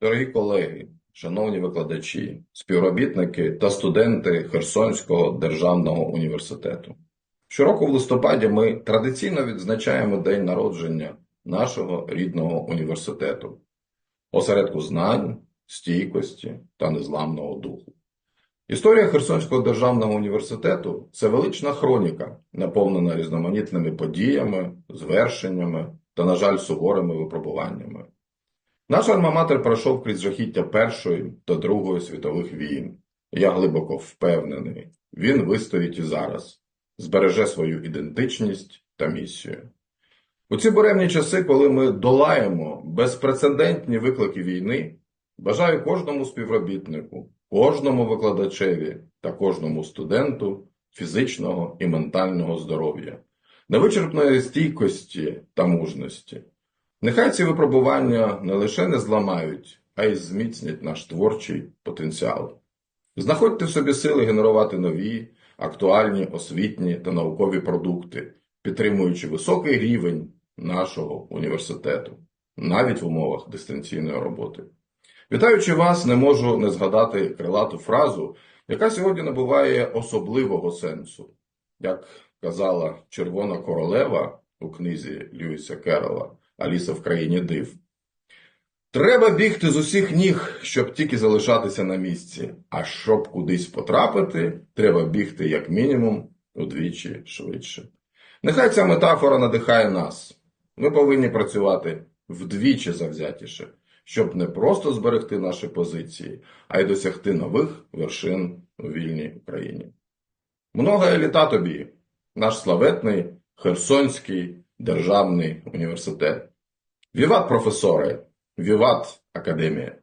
Дорогі колеги, шановні викладачі, співробітники та студенти Херсонського державного університету. Щороку в листопаді ми традиційно відзначаємо день народження нашого рідного університету, осередку знань, стійкості та незламного духу. Історія Херсонського державного університету це велична хроніка, наповнена різноманітними подіями, звершеннями та, на жаль, суворими випробуваннями. Наш альма-матер пройшов крізь жахіття Першої та Другої світових війн. Я глибоко впевнений, він вистоїть і зараз, збереже свою ідентичність та місію. У ці буремні часи, коли ми долаємо безпрецедентні виклики війни, бажаю кожному співробітнику, кожному викладачеві та кожному студенту фізичного і ментального здоров'я, невичерпної стійкості та мужності. Нехай ці випробування не лише не зламають, а й зміцнять наш творчий потенціал. Знаходьте в собі сили генерувати нові, актуальні освітні та наукові продукти, підтримуючи високий рівень нашого університету, навіть в умовах дистанційної роботи. Вітаючи вас, не можу не згадати крилату фразу, яка сьогодні набуває особливого сенсу. Як казала Червона королева у книзі Льюіса Керрола Аліса в країні див. Треба бігти з усіх ніг, щоб тільки залишатися на місці. А щоб кудись потрапити, треба бігти як мінімум удвічі швидше. Нехай ця метафора надихає нас. Ми повинні працювати вдвічі завзятіше, щоб не просто зберегти наші позиції, а й досягти нових вершин у вільній Україні. Много літа тобі, наш славетний Херсонський державний університет. Віват, професори, Віват, академія!